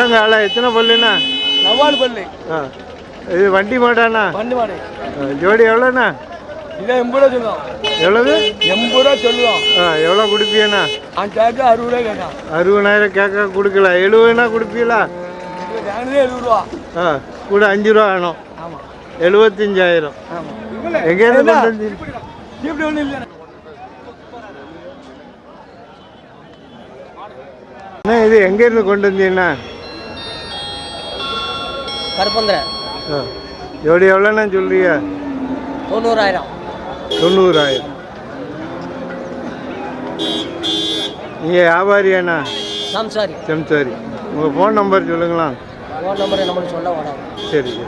ஒட்டங்கால எத்தனை பல்லுண்ணா? நவ்வாடு பல்லு. ஆ. இது வண்டி மாடாண்ணா? பண்டு மாடு. ஆ, ஜோடி எவ்வளோண்ணா? இதை எண்பது ரூபா சொல்லுவோம் எவ்வளவு? எண்பது ரூபா சொல்லுவோம் ஆ எவ்வளோ கொடுப்பீண்ணா அவன் கேட்க அறுபது ரூபா கேட்கான் அறுபதாயிரம் கேட்க கொடுக்கல. எழுபதுனா கொடுப்பீங்களா? எழுபது ரூபா. ஆ கூட அஞ்சு ரூபா வேணும். ஆமாம் எழுபத்தஞ்சாயிரம். எங்கேருந்து இப்படி ஒன்றும் இல்லை அண்ணா இது எங்கேருந்து கொண்டு வந்தீங்கண்ணா? கருப்பந்திர. ஆ. ஜோடி எவ்வளோண்ணா சொல்றீங்க? தொண்ணூறாயிரம். தொண்ணூறாயிரம். நீங்கள் வியாபாரியாண்ணா? சம்சாரி. சரி சரி உங்கள் ஃபோன் நம்பர் சொல்லுங்களா ஃபோன் நம்பர் நம்மளுக்கு சொல்ல வேணாம் சரி சரி.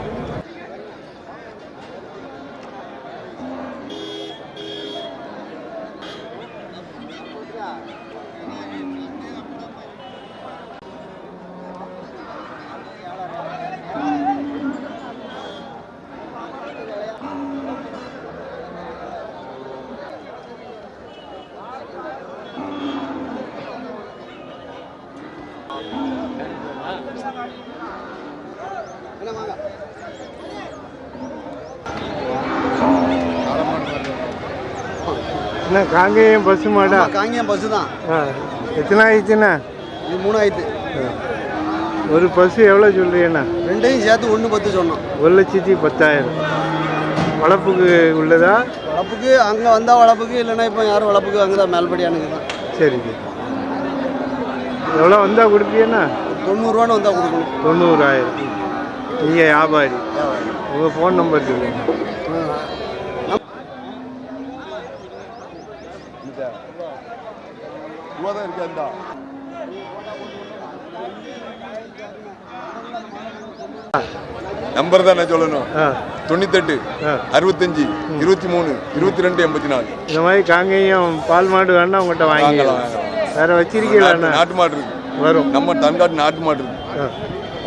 என்ன காங்கேயம் பசு மாடா? காங்கியம் பஸ்ஸு தான். எத்தனை ஆயிடுச்சுண்ணா? இது மூணாயிரத்து ஆ. ஒரு பசு எவ்வளோ சொல்றீங்கண்ணா? ரெண்டையும் சேர்த்து ஒன்று பத்து சொன்னோம். ஒரு லட்சத்தி பத்தாயிரம். வளர்ப்புக்கு உள்ளதா? வளப்புக்கு அங்கே வந்தால் வளப்புக்கு இல்லைன்னா இப்போ யாரும் வளப்புக்கு அங்கே தான் மேல்படியானுக்கு தான் சரி சரி. எவ்வளோ வந்தால் கொடுப்பீங்கண்ணா? தொண்ணூறுரூவான்னு வந்தால் கொடுக்கணும். தொண்ணூறாயிரம். நீங்கள் வியாபாரி. உங்கள் ஃபோன் நம்பர் சொல்லுங்கள் நம்பர் தான் நான் சொல்லணும் தொண்ணூத்தெட்டு அறுபத்தஞ்சு இருபத்தி மூணு இருபத்தி ரெண்டு எண்பத்தி நாலு இந்த மாதிரி காங்கேயம் பால் மாடு வேணா உங்கள்கிட்ட வாங்கிக்கலாம். வேற வச்சிருக்கீங்களாண்ணா நாட்டு- மாடு இருக்கு. வரும். நம்ம தமிழ்நாட்டு நாட்டு மாடு இருக்கு.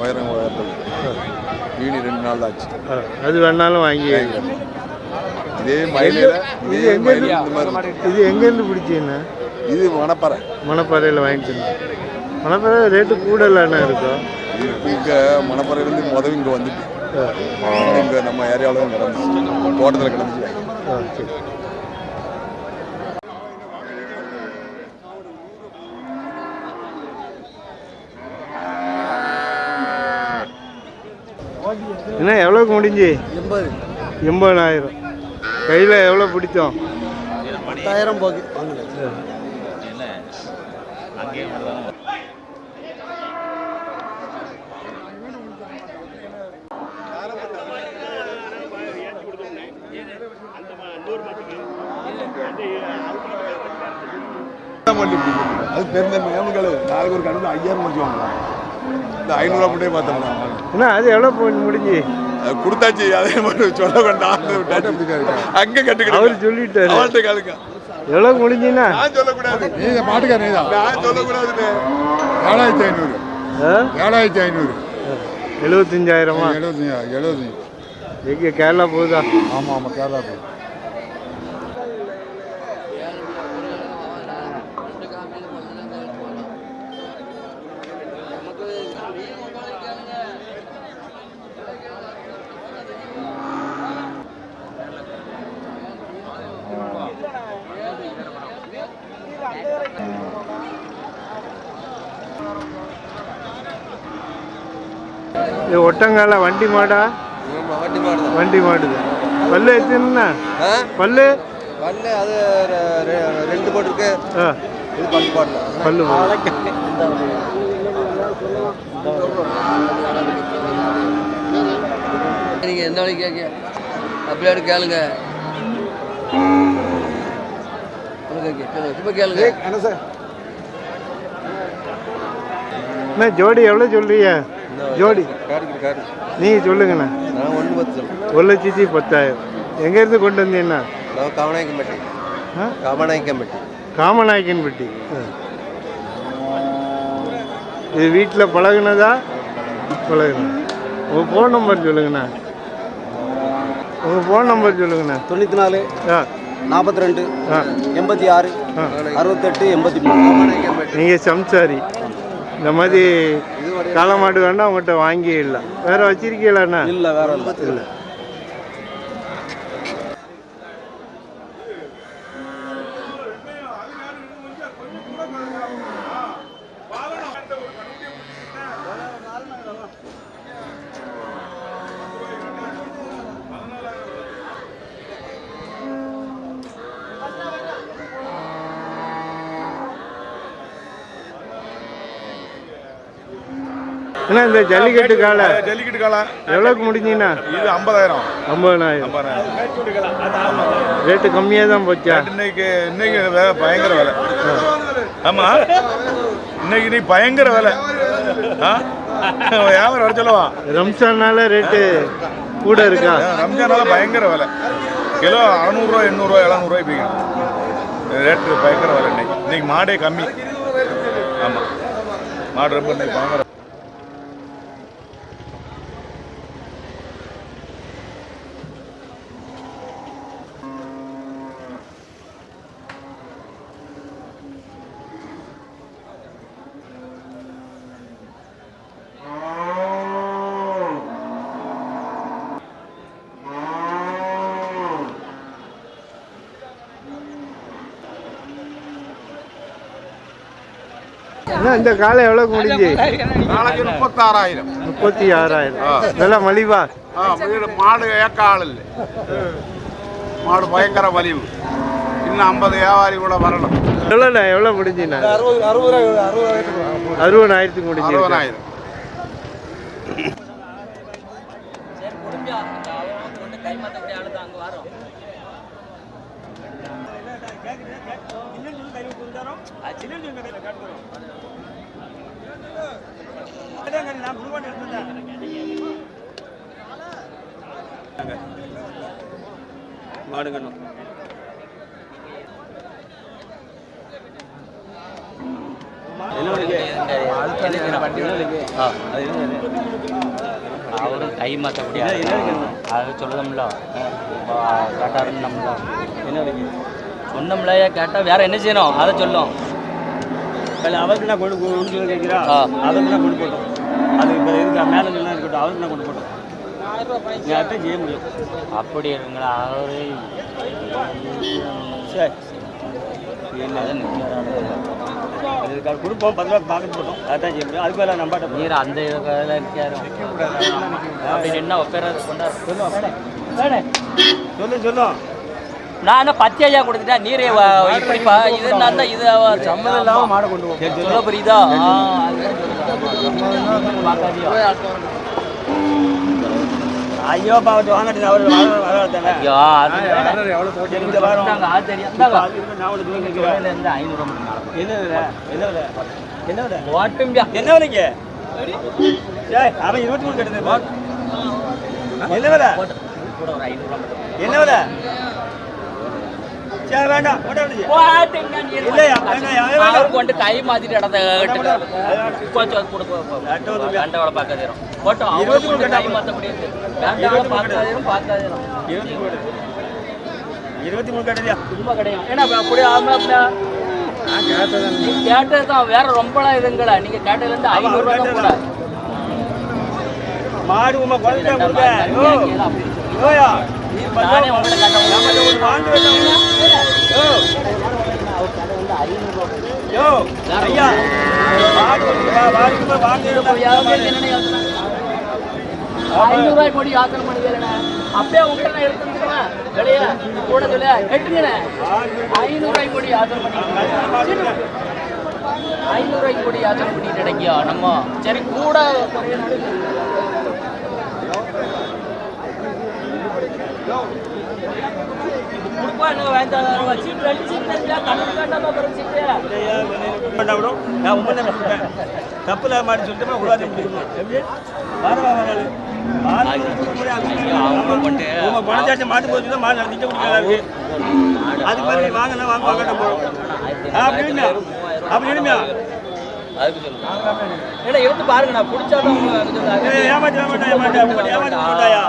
உயரம் உயரத்தில். வீடு ரெண்டு நாள் ஆச்சு. அது வேணாலும் வாங்கி. இதே மயிலையில இது மாதிரி இது எங்கேருந்து பிடிச்சீங்கண்ணா இது மணப்பறை மணப்பாறையில் வாங்கிட்டு மணப்பாறை ரேட்டு கூடலாண்ணா இருக்கும் இது இங்க மணப்பறையிலேருந்து முதல் இங்க வந்துட்டு. இங்க நம்ம ஏரியாவில் கிடந்துச்சு தோட்டத்தில் கிடந்துச்சு. என்ன எவ்வளோக்கு முடிஞ்சு? எண்பது. எண்பதாயிரம். கையில் எவ்வளோ பிடிச்சோம் பத்தாயிரம் போக்கு வாங்கல அது பெருந்தன்மை நாளைக்கு ஒரு கணக்கு ஐயாயிரம் முடிச்சு வாங்கலாம் இந்த ஐநூறுரூவா மட்டும் பார்த்தோம்னா என்ன அது எவ்வளோ முடிஞ்சு? கொடுத்தாச்சு அதே மாதிரி சொல்ல வேண்டாம். அங்க கட்டுக்கிட்டு அவர் சொல்லிட்டாரு. அவர்கிட்ட எவ்வளோ முடிஞ்சுண்ணா நான் சொல்லக்கூடாது. நீ இந்த மாட்டுக்கார நீ தான் சொல்லக்கூடாதுன்னு ஏழாயிரத்தி ஐநூறு. ஏழாயிரத்தி ஐநூறு. எழுபத்தஞ்சாயிரமா எழுபத்தஞ்சு எழுபத்தஞ்சு எங்கே கேரளா போகுதா? ஆமாம் ஆமாம் கேரளா போய் இது ஒட்டங்கால வண்டி மாடா? வண்டி மாடு வண்டி மாடுது. பல்லு எத்தனைண்ணா? பல்லு? பல்லு அது ரெண்டு போட்டு இருக்கு ஆ. இது பல்லு பாடல பல்லு எந்த வழி கேட்க அப்படியே கேளுங்க. என்ன என்ன ஜோடி எவ்வளோ சொல்றீங்க? ஜோடி. நீங்கள் சொல்லுங்கண்ணா. நான் ஒன்று பத்து சொல்லுங்கள் ஒரு லட்சத்தி பத்தாயிரம். எங்கேருந்து கொண்டு வந்தீங்கண்ணா? நான் ஆ? காமநாயக்கம்பட்டி. காமநாயக்கன்பட்டி. ஆ. இது வீட்டில் பழகுனதா? பழகுனது. உங்கள் ஃபோன் நம்பர் சொல்லுங்கண்ணா. உங்கள் ஃபோன் நம்பர் சொல்லுங்கண்ணா. தொண்ணூற்றி நாலு ஆ. நாற்பத்தி ரெண்டு ஆ. எண்பத்தி ஆறு ஆ. அறுபத்தெட்டு எண்பத்தி மூணு. நீங்கள் சம்சாரி. இந்த மாதிரி காளமாடு வேணா உங்கள்கிட்ட வாங்கிடலாம் வேற வச்சிருக்கீங்களா இல்லை வேற இல்லை. அண்ணா இந்த ஜல்லிக்கட்டு காலை ஜல்லிக்கட்டு காலை எவ்வளோக்கு முடிஞ்சீங்கண்ணா இது ஐம்பதாயிரம். ஐம்பதாயிரம். ரேட்டு கம்மியாக தான் போச்சா இன்னைக்கு இன்னைக்கு பயங்கர விலை. ஆமா. இன்னைக்கு நீ பயங்கர விலை. ஆ? வியாபாரம் வர சொல்லவா. ரம்ஜானால ரேட்டு கூட இருக்கா? ரம்ஜானால பயங்கர விலை. கிலோ அறநூறுவா எண்ணூறுவா எழுநூறுவா போய்க்கும் ரேட்டு பயங்கர விலை இன்னைக்கு. இன்னைக்கு மாடே கம்மி. ஆமாம் மாடு ரொம்ப இன்னைக்கு பயங்கர இந்த காலை எவ்வளோக்கு முடிஞ்சு? நாளைக்கு முப்பத்தாறாயிரம். முப்பத்தி ஆறாயிரம். நல்லா மலிவா. மாடு ஏக்க ஆள் இல்லை. மாடு பயங்கர வலிவு. இன்னும் ஐம்பது வியாபாரி கூட வரணும். எவ்வளோண்ணா எவ்வளோ முடிஞ்சுண்ணா? அறுபது அறுபது அறுபதாயிரத்துக்கு முடிஞ்சு அறுபதாயிரம் சரி கொடுப்பியா கொண்டு கை மாற்றபடி ஆளுதான் அங்கே வரோம் மாடுங்கணும் அவரும் கை மாற்ற முடியாது அது சொல்லணும்ல கேட்டாருன்னோம்ல. சொன்னோம்ல கேட்டால் வேற என்ன செய்யணும்? அதை சொல்லும். அவருக்கு நான் கொண்டு கொண்டு கேட்கிறா ஆ. அவருக்கு நான் கொண்டு போட்டோம்? அது இப்போ மேலே இருக்கட்டும். அவருக்கு நான் கொண்டு போட்டோம்? செய்ய முடியும் அப்படி இருக்குங்களா அவரு சரி கொடுப்போம் பத்து ரூபா பார்க்க போட்டோம் அதான் செய்ய முடியும் அதுக்கு மேலே நம்பாட்ட நீர் அந்த இருக்காரு அப்படி நின்னா ஒப்பேறது கொண்டாரு சொல்லு சொல்லும் நான் என்ன பத்து ஐயா கொடுத்துட்டேன் நீரே இப்படிப்பா இது நான் தான் இது சம்மதம் இல்லாமல் மாடை கொண்டு சொல்ல புரியுதா பார்க்காதியோ. ஐயோ பாவத்து வாங்கட்டு அவர் வரத்தானே ஐயோ, அது இந்த வாரம் அது தெரியும். ஐநூறு. என்ன விலை? என்ன விலை? என்ன விலை? ஓட்டும்பியா. என்ன விலைக்கு? ஏய் அவன் இருபத்தி மூணு கட்டுது. என்ன விலை. என்ன விலை சரி வேண்டாம் போட்டா விடுச்சு போட்டுங்க, நீர் இல்லையா, வேண்டாம், வேண்டாம், வேண்டாம். அவருக்கு வந்து கை மாத்திட்டு இடத்த. கொஞ்சம் அது கூட போ- போ- ரெண்டு வந்து ரெண்டு வேலை பார்க்காதீரும். போட்டோம், இருபத்தி மூணு வந்து கை கட்டா மாத்த முடியாது. ரெண்டு வேலை பார்க்காதீரும், பார்க்காதீரும். இருபத்தி மூணு இருபத்தி மூணு கட்டுதியா சும்மா கிடையாது. ஏன்னா, வேற ரொம்பலாம் இதுங்களா நீங்க கேட்டதுல இருந்து ஐநூறு ரூபாய் கூட மாடு உமா குழந்தை நானே உங்கள்ட்ட கட்ட நம்ம ஒரு வாங்க வேண்டாம் யோ யோ ஐயா. மாடு வந்து வா வாடிக்கு போய் வாங்க. ஐநூறு ரூபாய் கோடி யாத்திரை பண்ணுவீங்கண்ணே அப்படியே உங்கள்கிட்ட நான் எடுத்துக்கிறேன் வெளியே கூட சொல்ல ரூபாய் கோடி யாத்திரை பண்ணிக்கிறேன் ஐநூறு ரூபாய் கோடி யாத்திரை பண்ணிட்டு நம்ம சரி கூட கொடுப்பா என்ன வாங்கி சீட்டு ரெண்டு சீட்டு கண்ணு காட்டாம சீட்டு பண்ணாவிடும் நான் உண்மை தப்பு இல்லாம மாடி சொல்லிட்டு உருவாதி முடிக்கணும் வாரவா வராது மாட்டு போச்சு தான் மாடு நடத்திட்டு அது மாதிரி வாங்கினா வாங்க வாங்க போறோம் அப்படின்னா அப்படி ஏன்னா எடுத்து பாருங்க நான் பிடிச்சாதான் ஏமாத்தி ஏமாட்டா ஏமாட்டா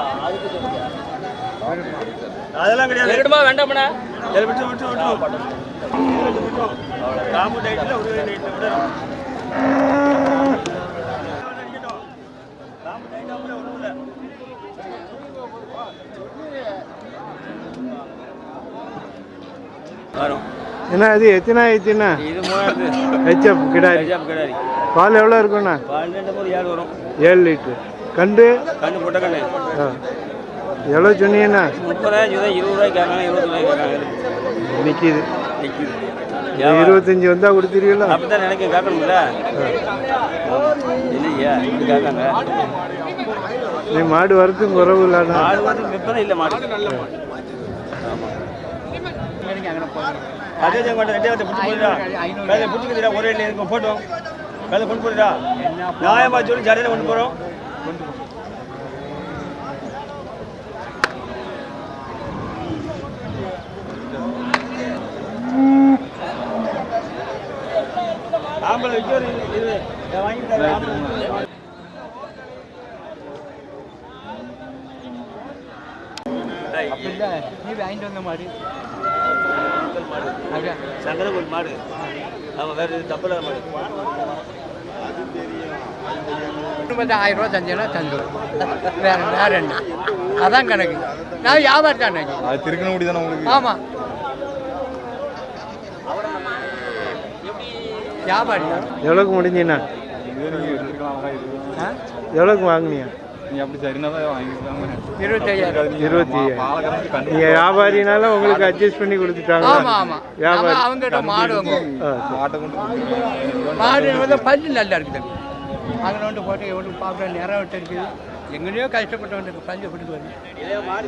அதெல்லாம் கிடையாது. இருக்கட்டுமா வேண்டாமண்ணா. விட்டு விட்டு விட்டு. காம்பு டைட்டில் ஒரு இல்லை வரும். என்ன இது எத்தனை ஆயிடுச்சுண்ணா இது மூணாவது. ஹெச்எப் கிடாரி. பஞ்சாப் கிடாரி. பால் எவ்வளோ இருக்குண்ணா? போது ஏழு வரும். ஏழு லிட்ரு கண்டு? கண்ணு போட்ட கண்ணு ஆ. எவ்வளோ சொன்னீங்கண்ணா? முப்பதாயிரம் ரூபாய் இருபது ரூபாய்க்கு கேட்காங்க இருபது ரூபாய்க்கு கேட்காங்க நிற்கிது நிற்கிது இருபத்தஞ்சி வந்தால் கொடுத்துருவீங்களா? அப்படித்தான் நினைக்க கேட்கணும்ல. இல்லையா? இது கேட்காங்க. நீ மாடு வரத்தும் குறவு இல்லைண்ணா. மாடு வந்து விற்பனை இல்லை மாடு. அதே தான் கொண்டு ரெண்டே வந்து பிடிச்சி போடுறா வேலை பிடிச்சிக்கிறா ஒரே இருக்கும் போட்டோம். வேலை கொண்டு போடுறா நியாயமா சொல்லி ஜடையில கொண்டு போகிறோம் ஆம்பளை வச்சு ஒரு இது இதை வாங்கி தரேன் ஆம்பளை. டேய், நீ வாங்கிட்டு வந்த மாதிரி சங்கரகோயில் மாடு. அவன் வேற இது தப்பில்லாத மாடு. ஆயிரம் ரூபா தந்தேன்னா தந்து வேற வேற என்ன? அதான் கணக்கு. நான் வியாபாரம் தான் அது திருக்கணமுடி தானே உங்களுக்கு? ஆமாம் வியாபாரி தான் எவ்வளோக்கு முடிஞ்சுண்ணா இதே நீங்கள் எடுத்துக்கலாம் இது ஆ? எவ்வளோக்கு வாங்குனீங்க நீ அப்படி சரினா தான் வாங்கிக்கலாங்க இருபத்தையாயிரம். இருபத்தி பாலை கறந்து கண்டு நீங்கள் வியாபாரினால உங்களுக்கு அட்ஜஸ்ட் பண்ணி கொடுத்துட்டாங்க ஆமா ஆமா. வியாபாரி. அவங்ககிட்ட மாடு மாடு வந்து பல்லு நல்லா இருக்குது. அங்கே வந்து போட்டு எவ்வளோ பார்க்குற நிறம் விட்டு இருக்குது. எங்கேயோ கஷ்டப்பட்டு வந்து பல்லு விட்டு வருது இதே மாடு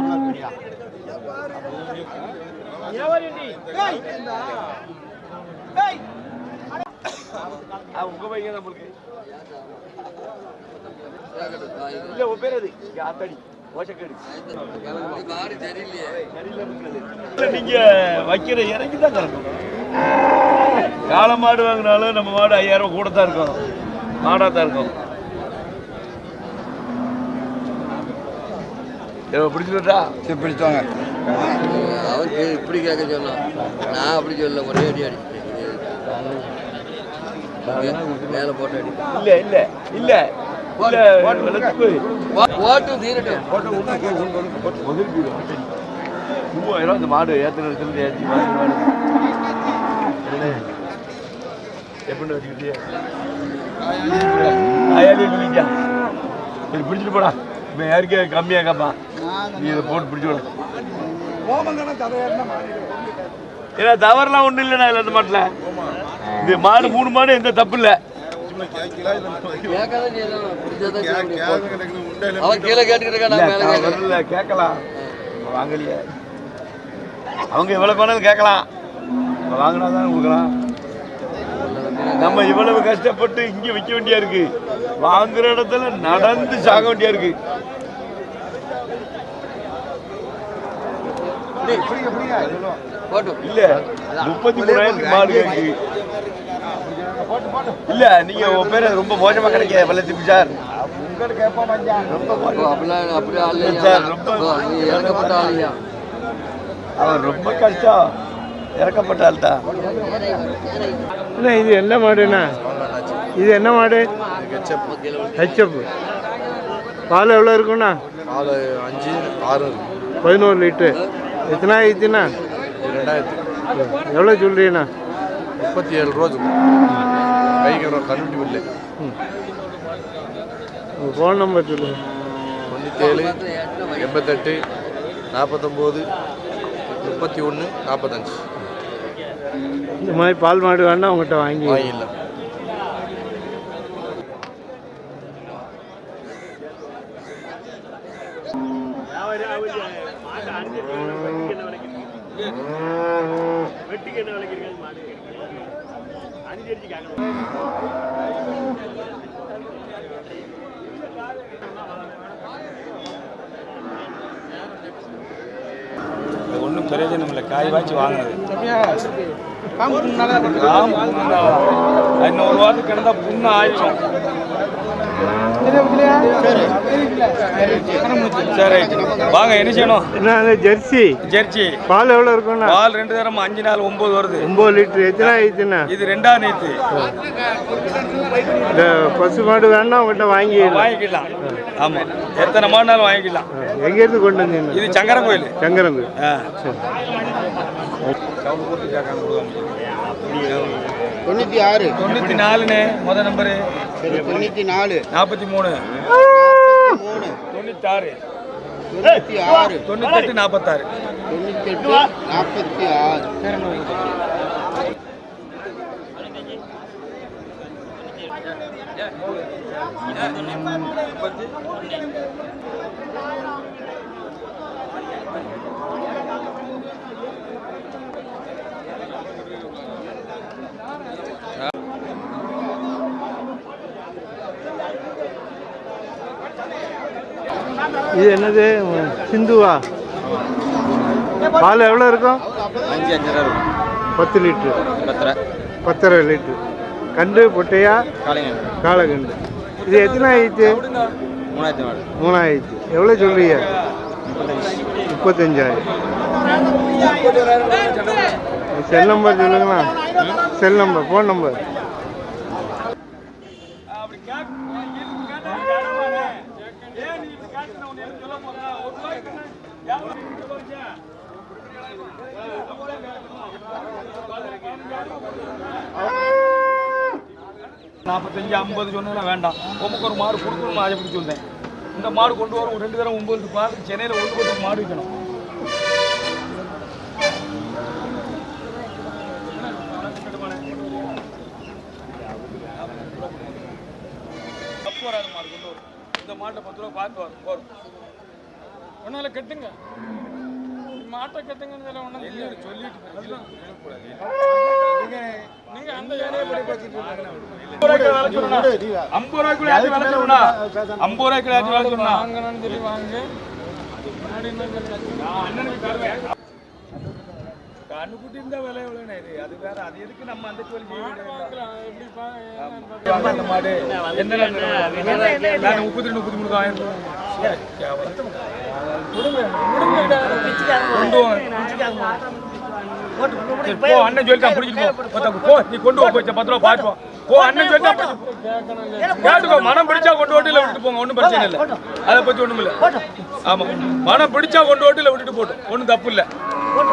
உங்க பையன் நம்மளுக்கு இல்ல உன் பேர் அது ஆத்தாடி நீங்க வைக்கிற இறங்கி தான் கறக்கும் காளை மாடு வாங்கினாலும் நம்ம மாடு ஐயாயிரம் ரூபாய் கூட தான் இருக்கும். மாடா தான் இருக்கும். பிடிச்சிட்டா சரி பிடிச்சாங்க அவன் இப்படி கேட்க சொன்னான் நான் அப்படி சொல்ல ஒரே அடி அடிச்சிட்டேன். மேலே போட்டு அடி. இல்ல இல்ல இல்ல. போட்டு தீரட்டும். மூவாயிரம் இந்த மாடு ஏற்ற இடத்துல ஏற்றி மாடு மாடு? எப்படி வச்சுக்கிட்டியா? பிடிச்சிட்டு போடா. இப்போ யாருக்கே கம்மியாக கேட்பான் நீ இதை போட்டு பிடிச்சி ஏன்னா தவறுலாம் ஒன்றும் இல்லைண்ணா இல்லை இந்த மாட்டில். இது மாடு மூணு மாடு எந்த தப்பு இல்லை. கேட்கலாம். வாங்கலையே. அவங்க எவ்வளவு வேணாலும் கேட்கலாம். வாங்கினா தான் கொடுக்கலாம். நம்ம இவ்வளவு கஷ்டப்பட்டு இங்க வைக்க வேண்டியா இருக்கு? வாங்குற இடத்துல நடந்து சாக வேண்டியா இருக்கு? இல்ல முப்பத்தி மூணாயிரத்துக்கு மாடு இருக்கு இல்ல நீங்க உங்க பேரு ரொம்ப மோசமா கிடைக்க வெள்ளத்தி சார்? சார், ரொம்ப- கஷ்டம். இறக்கப்பட்ட ஆள் தான் இது என்ன மாடுண்ணா இது என்ன மாடு? ஹெச்எப் பால் எவ்வளோ இருக்குண்ணா நாலு அஞ்சு ஆறு. பதினோரு லிட்டரு. எத்தனை ஆயிடுச்சுண்ணா? ரெண்டாயிரத்தி. எவ்வளோ சொல்கிறீண்ணா முப்பத்தி ஏழு ரூபா கைக்கு கண்ணுட்டி பில்லு. உங்கள் ஃபோன் நம்பர் சொல்லுங்கள் தொண்ணூற்றேழு எண்பத்தெட்டு நாற்பத்தொம்போது முப்பத்தி ஒன்று நாற்பத்தஞ்சு. இந்த மாதிரி பால் மாடு வேணா உங்கள்கிட்ட வாங்கி வாங்கிடலாம். ஒன்றும் பிரயோஜனம் இல்லை. காய் வாச்சி வாங்கினது. இன்னும் ஒரு வாரத்துக்கு கிடந்தா புண்ணு ஆயிடும் சரி. வாங்க என்ன செய்யணும்? என்ன ஜெர்சி? ஜெர்சி. பால் எவ்வளோ இருக்கும்ண்ணா? பால் ரெண்டு தரம் அஞ்சு நாள் ஒன்பது வருது. ஒம்பது லிட்டரு. எத்தனை ஆயிடுச்சுண்ணா? இது ரெண்டாம் நேத்து. இந்த பசு மாடு வேணா உங்கள்கிட்ட வாங்கிடலாம். வாங்கிக்கலாம். ஆமா. எத்தனை மாடுனாலும் வாங்கிக்கலாம். எங்கேருந்து கொண்டு வந்தீங்க இது சங்கரன் கோயில் சங்கரங்கு ஆ. தொண்ணூற்றி ஆறு. தொண்ணூத்தி நாலுண்ணே முத நம்பரு தொண்ணூற்றி நாலு நாற்பத்தி மூணு மூணு தொண்ணூத்தாறு. தொண்ணூற்றி ஆறு தொண்ணூத்தெட்டு நாற்பத்தாறு. தொண்ணூத்தெட்டு நாற்பத்தி ஆறு இது என்னது? சிந்துவா? பால் எவ்வளோ இருக்கும்? அஞ்சு அஞ்சரை பத்து லிட்ரு. பத்தரை. பத்தரை லிட்ரு. கண்டு பொட்டையா? காலைங்க காளைகண்டு இது எத்தனை ஆயிடுச்சு மூணாயிரத்தி மூணாயிடுச்சு எவ்வளோ சொல்றீங்க? முப்பத்தஞ்சாயிரம். செல் நம்பர் சொல்லுங்களா செல் நம்பர் ஃபோன் நம்பர். நாற்பத்தஞ்சு ஐம்பது சொன்னா வேண்டாம். உமக்கு ஒரு மாடு கொடுக்கணும் அதை பிடிச்சி வந்தேன் இந்த மாடு கொண்டு வரும் ரெண்டு தரம் ஒன்பது பார்த்து சென்னையில் ஒன்று கொண்டு மாடு வைக்கணும். தப்பு வராது மாடு கொண்டு வரும். இந்த மாட்டை பத்து ரூபா பார்த்து வரும் வரும். ஒன்னால கட்டுங்க. மாட்டை கட்டுங்கன்னு ஒன்றும் சொல்லிட்டு நீங்க அந்த ஐம்பது ரூபாய்க்குள்ள வேலை சொல்லணும்னா? ஐம்பது ரூபாய்க்குள்ள வேலை சொல்லணும்? வாங்கணும்னு சொல்லி வாங்க கண்ணுக்குட்டி இருந்தா விலை எவ்வளோண்ணே இது? அது வேற அது எதுக்கு நம்ம அந்த அந்த மாடு. நான் முப்பத்தி ரெண்டு முப்பத்தி மூணு ஆயிரம் போ அண்ணன் சொல்லிட்டான் பிடிச்சிட்டு போ. போ நீ கொண்டு போய் பத்து ரூபா பார்த்து வா. போ அண்ணன் கேட்டுக்கோ மனம் பிடிச்சா கொண்டு ஓட்டில விட்டுட்டு போங்க ஒன்றும் பிரச்சனை இல்லை. அதை பத்தி ஒண்ணும் இல்லை ஆமா. மனம் பிடிச்சா கொண்டு ஓட்டில விட்டுட்டு போட்டும் ஒன்றும் தப்பு இல்லை.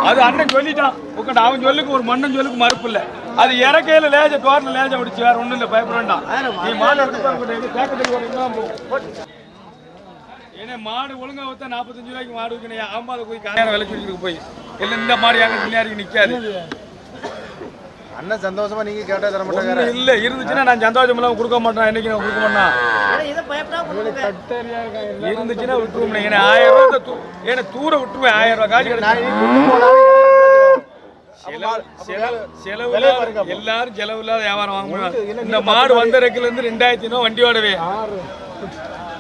அது அண்ணன் சொல்லிட்டான். உட்காந்து அவன் சொல்லுக்கு ஒரு மண்ணன் சொல்லுக்கு மறுப்பு இல்லை. அது இறக்கையில லேஜ தோரில் லேஜ விடுச்சு வேற ஒண்ணும் இல்லை பயப்பட வேண்டாம் நீ மாடு எடுத்து ஏன்னா மாடு ஒழுங்கா வைத்தா நாற்பத்தஞ்சு ரூபாய்க்கு மாடு வைக்கணும் ஆமாத போய் காலையான விலை போய். இல்லை இந்த மாடு யாரும் பின்னாடி நிக்காது. அண்ணன் சந்தோஷமா நீங்க கேட்டா தர ஒண்ணும் இல்ல இருந்துச்சுன்னா நான் சந்தோஷம் இல்லாம கொடுக்க மாட்டேன்? என்னைக்கு நான் கொடுக்க மாட்டேன்? இருந்துச்சுன்னா விட்டுருவோம் ஏன்னா ஆயிரம் ரூபாய் ஏன்னா தூர விட்டுருவேன். ஆயிரம் ரூபாய் காசு கிடைச்சு. செலவு செலவு செலவு இல்லாத- எல்லாரும் செலவு இல்லாத வியாபாரம் வாங்குவாங்க இந்த மாடு வந்த ரெக்கில இருந்து ரெண்டாயிரத்தி ஐநூறு வண்டி ஓடவே.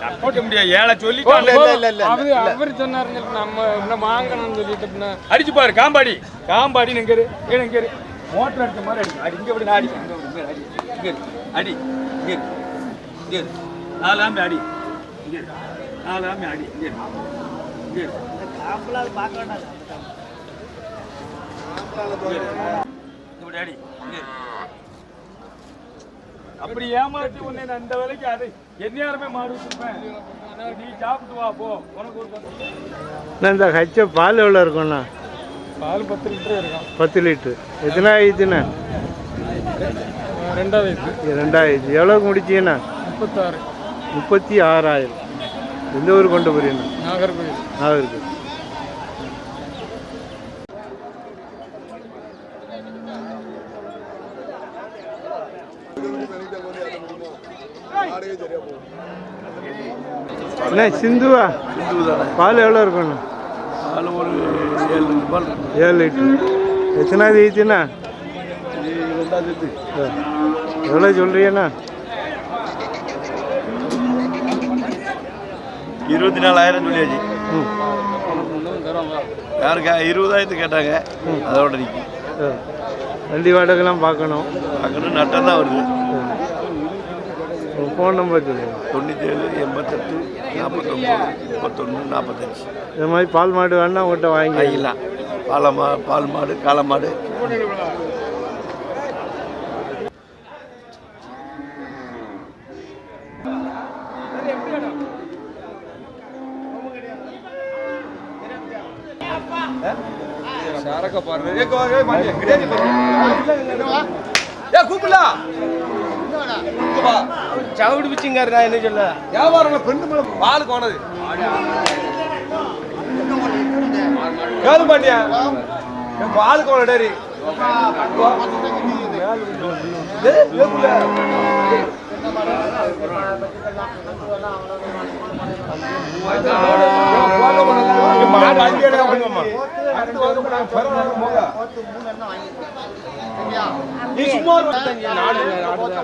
தப்பிக்க முடியாது. ஏழை சொல்லி அவரு அவர் சொன்னாரு நம்ம வாங்கணும்னு சொல்லிட்டு அடிச்சு பாரு காம்பாடி. காம்பாடி இங்க இரு? மோட்டர் அடிச்ச மாதிரி அடி அடி இங்க அப்படி அடி இங்க அப்படி அடி இங்க. அடி இங்க. இங்க இரு. நாலு ஆம்பி அடி இங்க இரு. நாலு ஆம்பி அடி இங்க. இங்க இரு. இங்க இரு. இப்படி அடி இங்க. அப்படி ஏமாத்தி உன்னை நான் இந்த வேலைக்கு அது எந்நேரமே மாடு வச்சிருப்பேன் நீ சாப்பிட்டு வா போ உனக்கு ஒரு இந்த ஹச்ச பால் எவ்வளோ இருக்கும்ண்ணா பால் பத்து லிட்டர் இருக்கும். பத்து லிட்ரு எத்தனை ஆயிடுச்சுண்ணே ரெண்டாவது இது ரெண்டாயிரத்து எவ்வளோக்கு முடிச்சீங்கண்ணா முப்பத்தாறு. முப்பத்தி ஆறாயிரம் எந்த ஊர் கொண்டு போறீங்கண்ணா நாகர்கோவில். நாகருக்கு அண்ணா சிந்துவா? பால் எவ்வளோ இருக்கணும்? அதில் ஒரு ஏழு ரூபாய் இருக்கு. ஏழு லிட்டரு. எத்தனாவது ஈச்சுண்ணா ரெண்டாவது இது. எவ்வளோ சொல்கிறீங்கண்ணா இருபத்தி நாலாயிரம் சொல்லியாச்சு. ம். யாருக்கா? இருபதாயிரத்து கேட்டாங்க. அதோட நிற்கும் ஆ. வண்டி வாடகைலாம் பார்க்கணும். அங்கே நட்டம் தான் வருது. ஃபோன் நம்பர் சொல்லுங்கள் தொண்ணூற்றேழு எண்பத்தெட்டு நாற்பத்தொம்பது முப்பத்தொன்று நாற்பத்தஞ்சு இது மாதிரி பால் மாடு வேணா உங்கள்கிட்ட வாங்கி வாங்கிக்கலாம் பாலை மா பால் மாடு காளை மாடு. சரக்க பாரு ஏ கூப்பிடல? சவுடு பிச்சுங்காரு நான் என்ன சொல்ல? வியாபாரம் பெண்ணு மேல பாலுக்கு போனது. கேளு பாண்டியா. என் பாலுக்கு போன டேரி மாடு அங்கே நீ சும்மா நாடு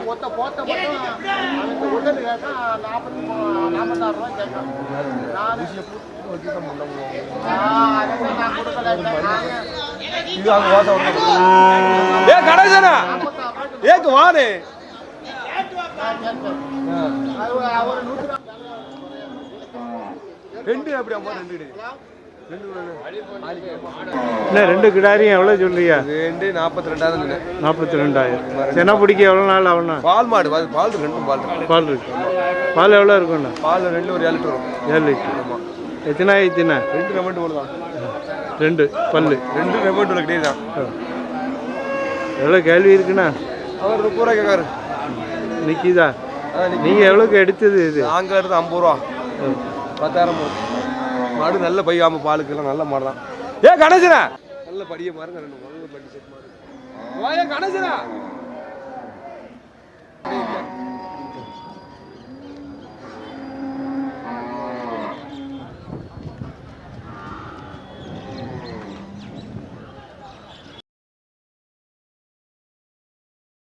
மொத்த போத்த மட்டும் உடல் கேட்டா நாற்பத்தி நாற்பத்தாறு ரூபாய் கேட்கணும். நானு ஏ கணேசனா ஏக்கு நூற்றி ரெண்டு அப்படி அம்மா ரெண்டு என்ன ரெண்டு கிடாரியும் எவ்வளோ சொல்றியா ரெண்டு நாற்பத்தி ரெண்டாயிரம் நாற்பத்தி ரெண்டாயிரம் சென்னை பிடிக்க எவ்வளோ நாள் ஆகும்ண்ணா பால் மாடு பால் பால் ரெண்டும் பால். பால் இருக்கு. பால் எவ்வளோ இருக்குண்ணா பால் ரெண்டு ஒரு ஏழு லிட்டர் வரும். ஏழு லிட்டர். எத்தனை ஆயிடுச்சுண்ணா ரெண்டு ரெமெண்ட் தான். ரெண்டு பல்லு. ரெண்டு ரெமெண்ட் உள்ள கிடையாது தான். எவ்வளோ கேள்வி இருக்குண்ணா? அவர் முப்பது ரூபா கேட்காரு. நிற்கிதா நீங்கள் எவ்வளோக்கு எடுத்தது இது? நாங்கள் எடுத்து ஐம்பது ரூபா. பத்தாயிரம் போகும் மாடு நல்ல பையாம பாலுக்கு எல்லாம் நல்ல மாடு தான். ஏ கணேசனா! நல்ல படிய மாருங்க ரெண்டு நல்ல படி செட் மாடு. கணேசனா!